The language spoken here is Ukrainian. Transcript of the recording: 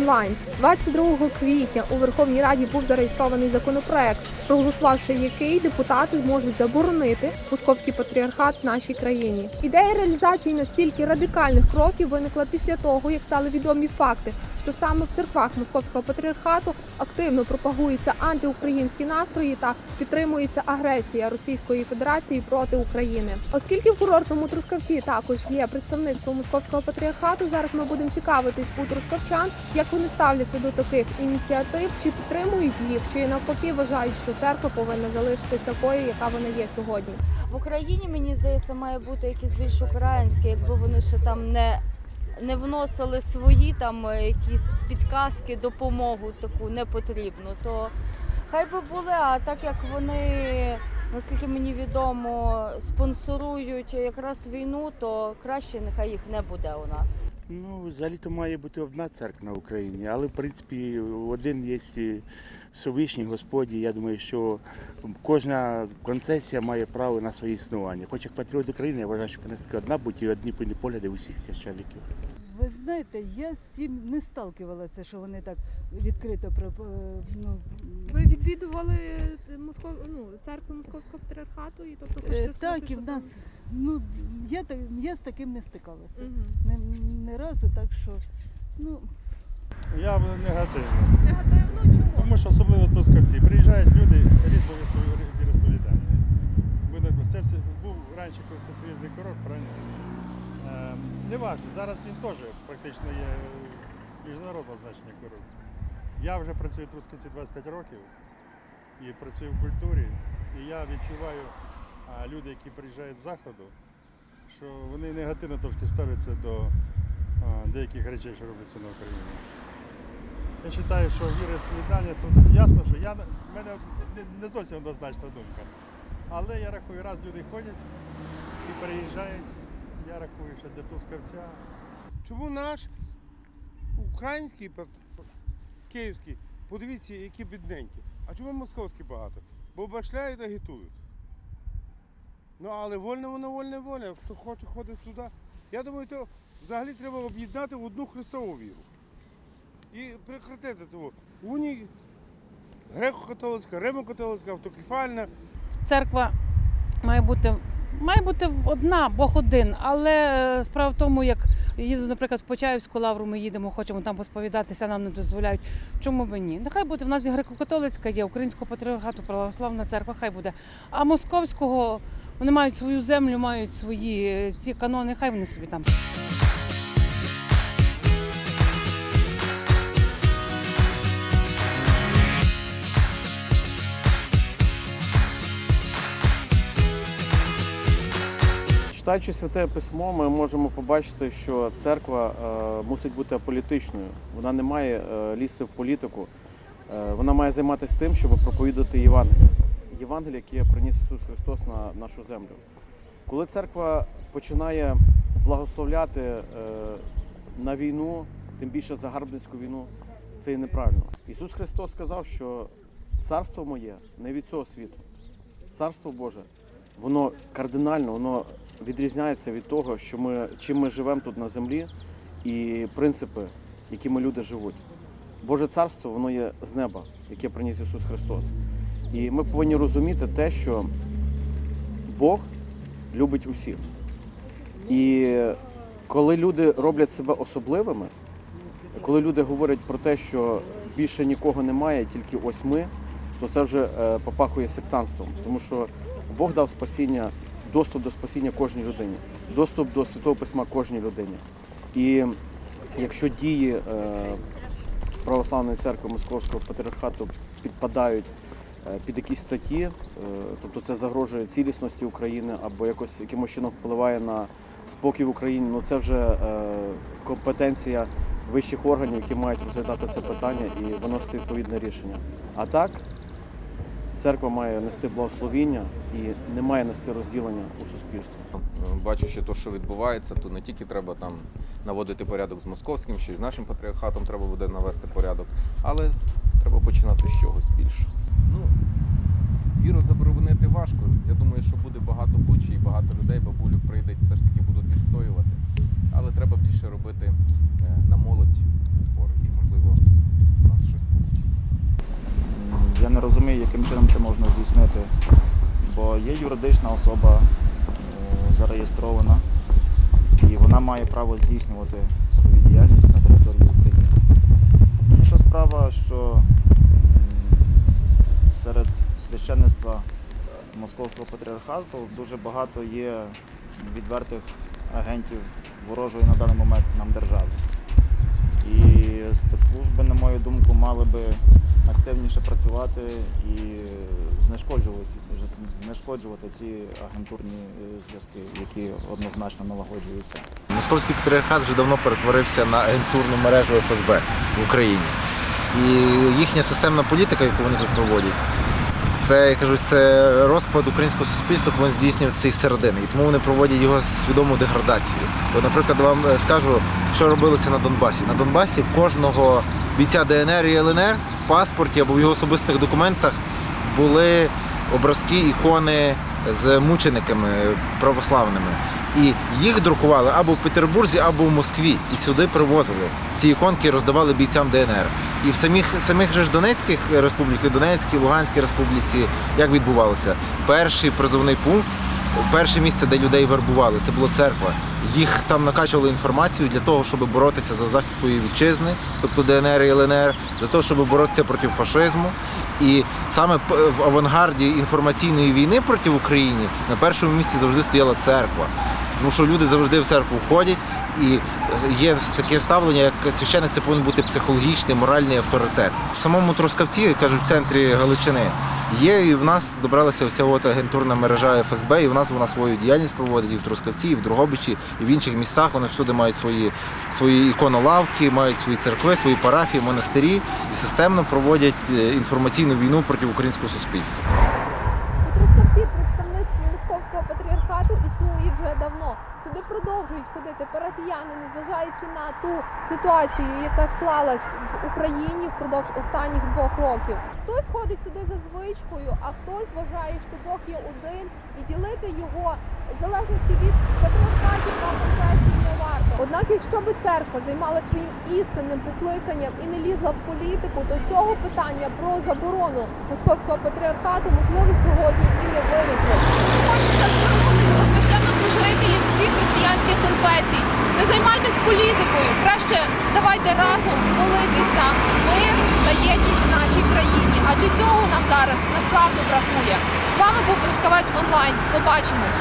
онлайн. 22 квітня у Верховній Раді був зареєстрований законопроект, проголосувавши який депутати зможуть заборонити московський патріархат в нашій країні. Ідея реалізації настільки радикальних кроків виникла після того, як стали відомі факти, що саме в церквах московського патріархату активно пропагуються антиукраїнські настрої та підтримується агресія Російської Федерації проти України. Оскільки в курортному Трускавці також є представництво московського патріархату, зараз ми будемо цікавитись у трускавчан, як вони ставляться до таких ініціатив, чи підтримують їх, чи навпаки вважають, що церква повинна залишитись такою, яка вона є сьогодні. В Україні, мені здається, має бути якісь більш українське, якби вони ще там не, не вносили свої там е, якісь підказки, допомогу таку непотрібну, то хай би були, а так як вони, наскільки мені відомо, спонсорують якраз війну, то краще нехай їх не буде у нас. Ну, взагалі-то має бути одна церква на Україні, але в принципі один є Всевишній Господь. і Я думаю, що кожна концесія має право на своє існування. Хоч як патріот України, я вважаю, що повинна одна бути і одні погляди усіх священників. Ви знаєте, я з цим не сталкивалася, що вони так відкрито е, ну, Ви відвідували Москов... ну, церкву московського патріархату, і тобто е, так і в нас. Ну я так я з таким не стикалася. Угу. Не, не разу, так що ну Я негативно. Негативно чому? Тому що особливо тускавці. Приїжджають люди різного відпові- розповідання. Буде- Це все був раніше коли всесоюзний курорт, правильно? Е, Неважно, зараз він теж практично є міжнародного значення курорт. Я вже працюю в Трускавці 25 років і працюю в культурі. І я відчуваю а, люди, які приїжджають з заходу, що вони негативно трошки ставляться до а, деяких речей, що робляться на Україні. Я вважаю, що віросповідання тут ясно, що я, в мене не, зовсім однозначна думка. Але я рахую, раз люди ходять і переїжджають, я рахую, що для Тускавця Чому наш український київський, подивіться, які бідненькі. А чому московський багато? Бо башляють, агітують. Ну але вольне воно вольне воля. Хто хоче ходить туди. Я думаю, то взагалі треба об'єднати в одну Христову віру. І прекратити того. Уній греко-католицька, римо-католицька, автокефальна. церква має бути. Має бути одна, Бог один. Але е, справа в тому, як їду, наприклад, в Почаївську лавру, ми їдемо, хочемо там посповідатися, нам не дозволяють. Чому б ні? Нехай буде. В нас і греко-католицька, є українського патріархату, православна церква, хай буде. А московського вони мають свою землю, мають свої е, ці канони, хай вони собі там. Читаючи святе письмо, ми можемо побачити, що церква е, мусить бути аполітичною. Вона не має е, лізти в політику. Е, вона має займатися тим, щоб проповідати Євангеліє. Євангеліє, яке приніс Ісус Христос на нашу землю. Коли церква починає благословляти на війну, тим більше загарбницьку війну, це є неправильно. Ісус Христос сказав, що царство моє не від цього світу. Царство Боже, воно кардинально, воно відрізняється від того, що ми, чим ми живемо тут на землі, і принципи, якими люди живуть. Боже царство, воно є з неба, яке приніс Ісус Христос. І ми повинні розуміти те, що Бог любить усіх. І коли люди роблять себе особливими, коли люди говорять про те, що більше нікого немає, тільки ось ми, то це вже е, попахує сектантством, тому що Бог дав спасіння, доступ до спасіння кожній людині, доступ до святого письма кожній людині. І якщо дії е, православної церкви Московського патріархату підпадають е, під якісь статті, е, тобто це загрожує цілісності України або якось якимось чином впливає на спокій в Україні, ну це вже компетенція вищих органів, які мають розглядати це питання і виносити відповідне рішення. А так, церква має нести благословіння і не має нести розділення у суспільстві. Бачачи те, що відбувається, то не тільки треба там наводити порядок з московським, ще й з нашим патріархатом треба буде навести порядок, але треба починати з чогось більше. Ну, віру заборонити важко. Я думаю, що буде багато бучі і багато людей, бабулю прийдуть, все ж таки будуть відстоювати. Але треба більше робити е, на молодь упор і, можливо, Я не розумію, яким чином це можна здійснити, бо є юридична особа е, зареєстрована, і вона має право здійснювати свою діяльність на території України. Інша справа, що серед священництва Московського патріархату дуже багато є відвертих агентів ворожої на даний момент нам держави. І спецслужби, на мою думку, мали би активніше працювати і знешкоджувати, знешкоджувати ці агентурні е, зв'язки, які однозначно налагоджуються. Московський патріархат вже давно перетворився на агентурну мережу ФСБ в Україні. І їхня системна політика, яку вони тут проводять, це я кажу, це розпад українського суспільства повинен здійснює цей середини. І тому вони проводять його свідому деградацію. Бо, наприклад, вам е, скажу, що робилося на Донбасі. На Донбасі в кожного бійця ДНР і ЛНР в паспорті або в його особистих документах були образки, ікони з мучениками православними. І їх друкували або в Петербурзі, або в Москві. І сюди привозили. Ці іконки роздавали бійцям ДНР. І в самих самих же ж Донецьких республіках, Донецькій, Луганській республіці, як відбувалося? Перший призовний пункт, перше місце, де людей вербували, це була церква. Їх там накачували інформацію для того, щоб боротися за захист своєї вітчизни, тобто ДНР і ЛНР, за те, щоб боротися проти фашизму. І саме в авангарді інформаційної війни проти України на першому місці завжди стояла церква. Тому що люди завжди в церкву ходять, і є таке ставлення, як священик це повинен бути психологічний, моральний авторитет. В самому Трускавці, я кажу, в центрі Галичини, є і в нас добралася вся от агентурна мережа ФСБ, і в нас вона свою діяльність проводить і в Трускавці, і в Дрогобичі, і в інших містах. Вони всюди мають свої, свої іконолавки, мають свої церкви, свої парафії, монастирі і системно проводять е, інформаційну війну проти українського суспільства. У Трускавці представництво московського патріархату існує вже давно. Сюди продовжують ходити парафіяни, незважаючи на ту ситуацію, яка склалась в Україні впродовж останніх двох років. Хтось ходить сюди за звичкою, а хтось вважає, що Бог є один, і ділити його в залежності від патріархатів та конфесії не варто. Однак, якщо би церква займалася своїм істинним покликанням і не лізла в політику, то цього питання про заборону московського патріархату можливо сьогодні і не виникло. Хочеться звернутися до священнослужителів всіх християнських конфесій. Не займайтесь політикою. Краще давайте разом молитися мир та єдність в нашій країні. Адже цього нам зараз направду бракує. З вами був Трускавець онлайн. Побачимось.